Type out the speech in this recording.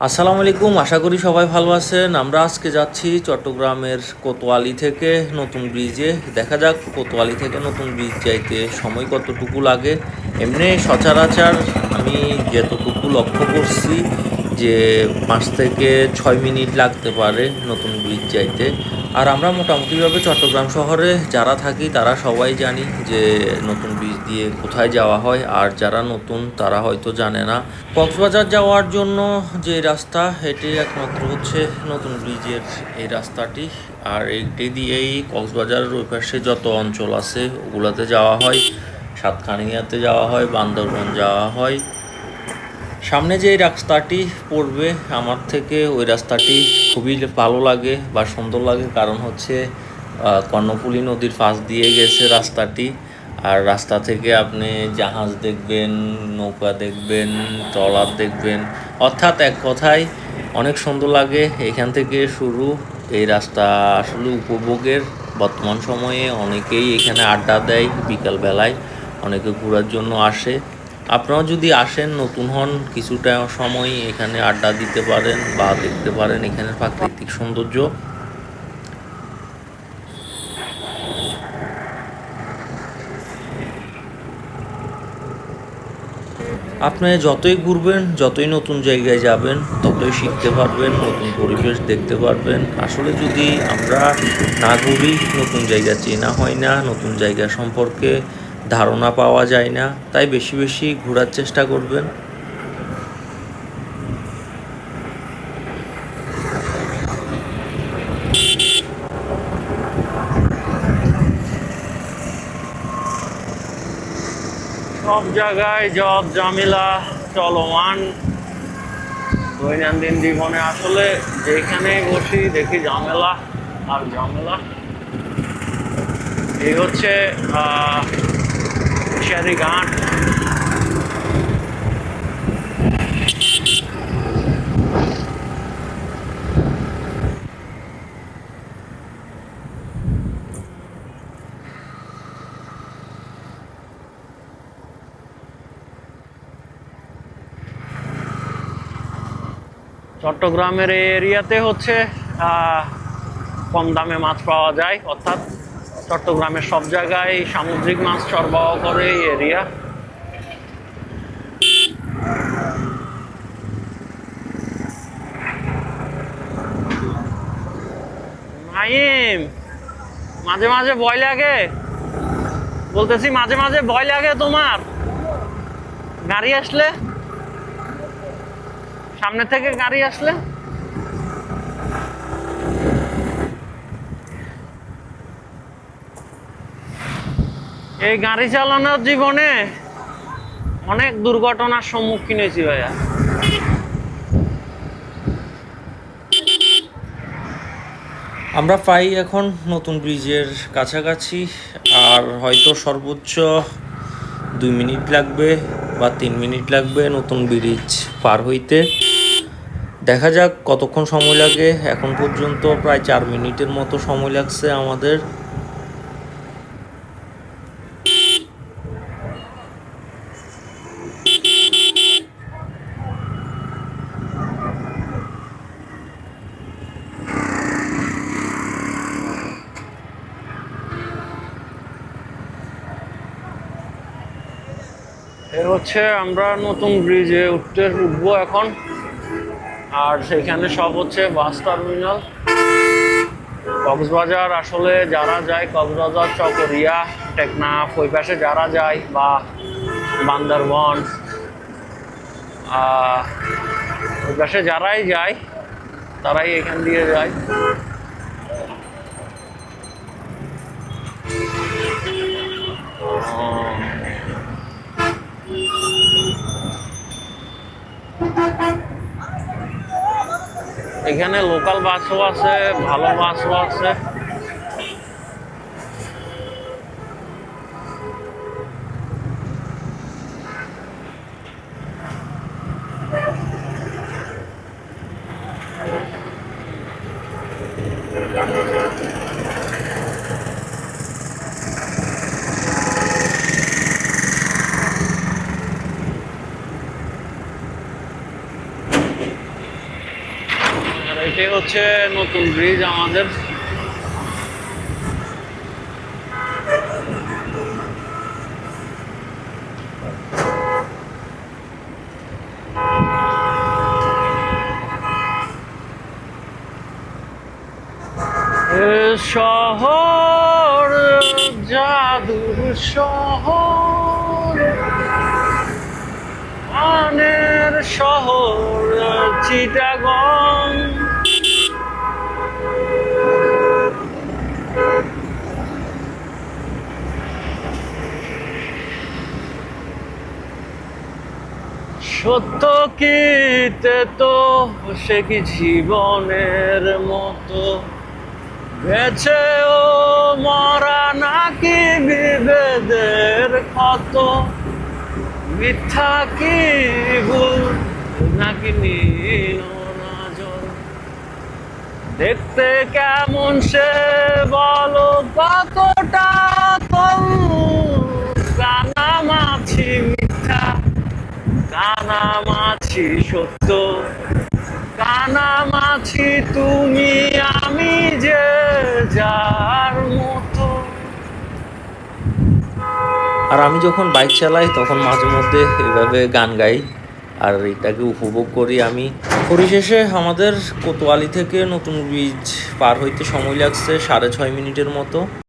আসসালামু আলাইকুম, আশা করি সবাই ভালো আছেন। আমরা আজকে যাচ্ছি চট্টগ্রামের কোতোয়ালি থেকে নতুন ব্রিজে। দেখা যাক কোতোয়ালি থেকে নতুন ব্রিজ যাইতে সময় কতটুকু লাগে। এমনি সচরাচর আমি যতটুকু লক্ষ্য করছি যে পাঁচ থেকে ছয় মিনিট লাগতে পারে নতুন ব্রিজ যাইতে। আর আমরা মোটামুটিভাবে চট্টগ্রাম শহরে যারা থাকি তারা সবাই জানি যে নতুন ব্রিজ দিয়ে কোথায় যাওয়া হয় আর যারা নতুন তারা হয়তো জানে না। কক্সবাজার যাওয়ার জন্য যে রাস্তা, এটি একমাত্র হচ্ছে নতুন ব্রিজের এই রাস্তাটি। আর এইটি দিয়েই কক্সবাজারের ওই পাশে যত অঞ্চল আছে, ওগুলাতে যাওয়া হয়। সাতখানিয়াতে যাওয়া হয়, বান্দরবন যাওয়া হয়। সামনে যে রাস্তাটি পড়বে, আমার থেকে ওই রাস্তাটি খুবই ভালো লাগে বা সুন্দর লাগে। কারণ হচ্ছে কর্ণফুলী নদীর পাশ দিয়ে গেছে রাস্তাটি। আর রাস্তা থেকে আপনি জাহাজ দেখবেন, নৌকা দেখবেন, ট্রলার দেখবেন। অর্থাৎ এক কথায় অনেক সুন্দর লাগে এখান থেকে শুরু। এই রাস্তা আসলে উপভোগের বর্তমান সময়ে অনেকেই এখানে আড্ডা দেয় বিকালবেলায়, অনেকে ঘোরার জন্য আসে। আপনারা যদি আসেন, নতুন হন, কিছুটা সময় এখানে আড্ডা দিতে পারেন বা দেখতে পারেন এখানে প্রাকৃতিক সৌন্দর্য। আপনি যতই ঘুরবেন, যতই নতুন জায়গায় যাবেন, ততই শিখতে পারবেন, নতুন পরিবেশ দেখতে পারবেন। আসলে যদি আমরা না ঘুরি, নতুন জায়গা চেনা হয় না, নতুন জায়গা সম্পর্কে ধারণা পাওয়া যায় না, তাই বেশি বেশি ঘোরার চেষ্টা করবেন। সব জায়গায় জব জামিলা চলমান। দৈনন্দিন জীবনে আসলে যেখানে বসি দেখি ঝামেলা আর ঝামেলা। এই হচ্ছে শেরি ঘাট চট্টগ্রামের এই এরিয়াতে হচ্ছে কম দামে মাছ পাওয়া যায়, অর্থাৎ চট্টগ্রামের সব জায়গায় সামুদ্রিক মাছ সরবরাহ করে এই এরিয়া। নাইম, মাঝে মাঝে ভয় লাগে। বলতেছি, মাঝে মাঝে ভয় লাগে তোমার। গাড়ি আসলে সামনে থেকে গাড়ি আসলে? এই গাড়ি চালানোর জীবনে অনেক দুর্ঘটনার সম্মুখীন হয়েছি ভাইয়া। আমরা প্রায় এখন নতুন ব্রিজের কাছাকাছি, আর হয়তো সর্বোচ্চ দুই মিনিট লাগবে বা তিন মিনিট লাগবে নতুন ব্রিজ পার হইতে। দেখা যাক কতক্ষণ সময় লাগে। এখন পর্যন্ত প্রায় চার মিনিটের মতো সময় লাগছে আমাদের। হচ্ছে আমরা নতুন ব্রিজে উঠতে উঠবো এখন। আর সেখানে সব হচ্ছে বাস টার্মিনাল। কক্সবাজার আসলে যারা যায়, কক্সবাজার, চকরিয়া টেকনাফ ওই পাশে যারা যায় বা বান্দরবন ওই পাশে যারাই যায়, তারাই এখান দিয়ে যায়। এখানে লোকাল বাসও আছে ভালো বাসও আছে। এটাই হচ্ছে নতুন ব্রিজ আমাদের। শহর জাদুর শহর আনের শহর চিটাগং। সত্য কিতে তো সে কি জীবনের মতো? বেছে ও মরা নাকি বিভেদের ক্ষত? মিথ্যা কি ভুল নাকি দেখতে কেমন সে বলো, কতটা কানামাছি সত্য কানামাছি তুমি আমি যে যার মতো। আর আমি যখন বাইক চালাই, তখন মাঝে মধ্যে এভাবে গান গাই, আর এটাকে উপভোগ করি আমি। পরিশেষে আমাদের কোতোয়ালি থেকে নতুন ব্রিজ পার হইতে সময় লাগছে সাড়ে ছয় মিনিটের মতো।